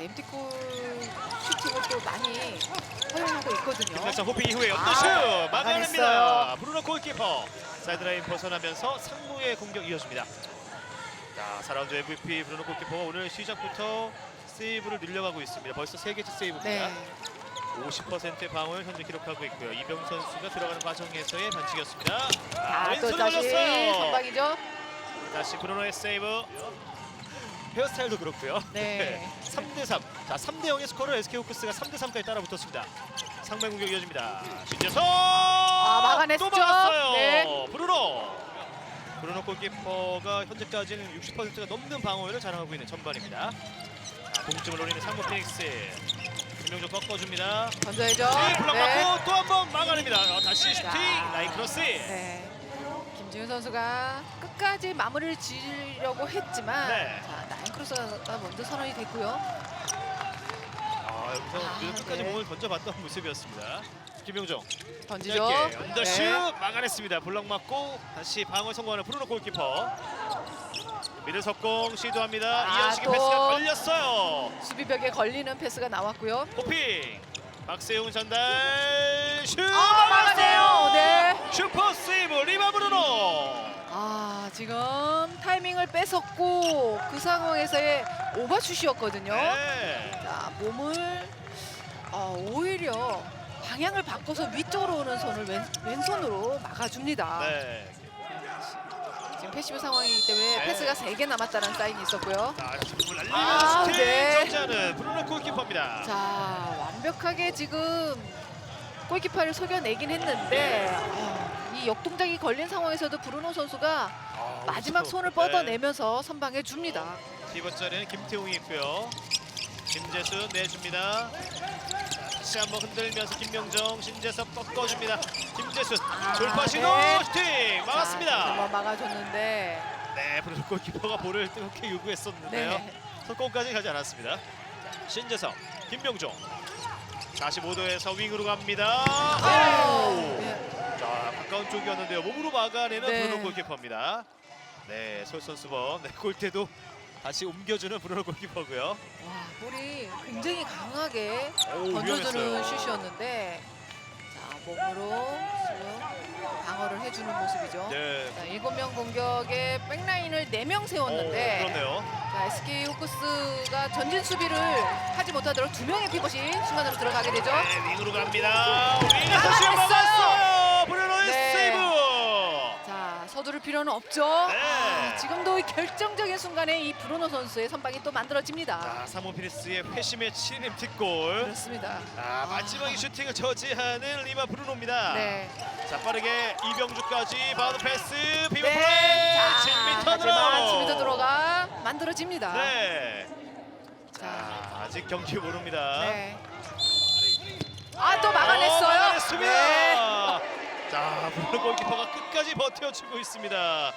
MT골 슈팅을 또 많이 허용하고 있거든요. 김낙선 호핑 이후에 아, 옆도슛 막아냅니다. 막아냈어요. 브루노 골키퍼 사이드라인 벗어나면서 상무의 공격 이어집니다. 자, 4라운드 MVP 브루노 골키퍼가 오늘 시작부터 세이브를 늘려가고 있습니다. 벌써 3개째 세이브입니다. 네. 50%의 방어를 현재 기록하고 있고요. 이병 선수가 들어가는 과정에서의 반칙이었습니다. 아, 자, 또 왼손을 다시 올렸어요. 선방이죠. 다시 브루노의 세이브. 헤어스타일도 그렇고요. 네. 3대 3. 자, 3대 0의 스코어를 SK 호크스가 3대 3까지 따라 붙었습니다. 상맹 공격 이어집니다. 신재성! 아, 막아냈죠. 또 막았어요. 네. 브루노. 브루노 골키퍼가 현재까지는 60%가 넘는 방어율을 자랑하고 있는 전반입니다. 자, 공점을 노리는 상무 피닉스. 김명조 꺾어줍니다. 던져야죠. 네, 블락 네. 맞고 또 한 번 막아냅니다. 어, 다시 슈팅. 자. 라인 크로스. 네. 김지훈 선수가 끝까지 마무리를 지으려고 했지만 네. 자, 크로스가 먼저 선언이 됐고요. 아, 여기서 아, 늘 끝까지 네. 몸을 던져봤던 모습이었습니다. 김명종. 던지죠. 짧게 언더슛 네. 막아냈습니다. 블럭 맞고 다시 방어 성공하는 브루노 골키퍼. 미들 석공 시도합니다. 아, 이현식의 또. 패스가 걸렸어요. 수비벽에 걸리는 패스가 나왔고요. 호핑. 박세웅 전달 슛 아, 막아내요. 네. 슈퍼 세이브 리바 브루노. 아, 지금 타이밍을 뺏었고 그 상황에서의 오버슛이었거든요. 네. 자, 몸을 어, 오히려 방향을 바꿔서 위쪽으로 오는 손을 왼, 왼손으로 막아줍니다. 네. 지금 패시브 상황이기 때문에 네. 패스가 3개 남았다는 사인이 있었고요. 자, 지금 날리는 아, 슈팅 네. 적자는 브루노 골키퍼입니다. 자, 완벽하게 지금 골키퍼를 속여내긴 했는데 아, 이 역동작이 걸린 상황에서도 브루노 선수가 아, 마지막 그렇죠. 손을 네. 뻗어내면서 선방해 줍니다. 티버자리는 김태웅이 있고요. 김재수 내줍니다. 자, 다시 한번 흔들면서 김명정, 신재섭 꺾어줍니다. 김재수 돌파 신호 네. 슈팅 자, 막았습니다. 한번 막아줬는데 네, 브루노 골키퍼가 볼을 뜨겁게 요구했었는데요. 네. 속공까지 가지 않았습니다. 신재섭, 김명종. 45도에서 윙으로 갑니다. 오! 네. 자, 가까운 쪽이었는데요. 몸으로 막아내는 네. 브루노 골키퍼입니다. 네, 솔선수범. 네, 골대도 다시 옮겨주는 브루노 골키퍼고요. 와, 볼이 굉장히 강하게 오, 던져주는 위험했어요. 슛이었는데 자 몸으로 지금 방어를 해주는 모습이죠. 네. 자, 7명 공격에 백라인을 4명 오, 세웠는데 그렇네요. 자, SK 호크스가 전진 수비를 하지 못하도록 두 명의 피벗이 순간으로 들어가게 되죠. 네, 윙으로 갑니다. 윙에서 슛 막아냈어요. 막았어요. 자, 서두를 필요는 없죠. 네. 아, 지금도 이 결정적인 순간에 이 브루노 선수의 선방이 또 만들어집니다. 자, 사모 피니스의 회심의 7인 뒷골. 그렇습니다. 아, 마지막에 슈팅을 저지하는 리마 브루노입니다. 네. 자, 빠르게 이병주까지 바운드 패스 비버 네. 플레이 자, 7m로. 하지만 7m 들어가 만들어집니다. 네. 자, 자, 아직 경기 모릅니다. 네. 아, 또 어, 막아냈어요. 막아냈습니다. 네. 자, 브루노 골키퍼가 끝까지 버텨주고 있습니다.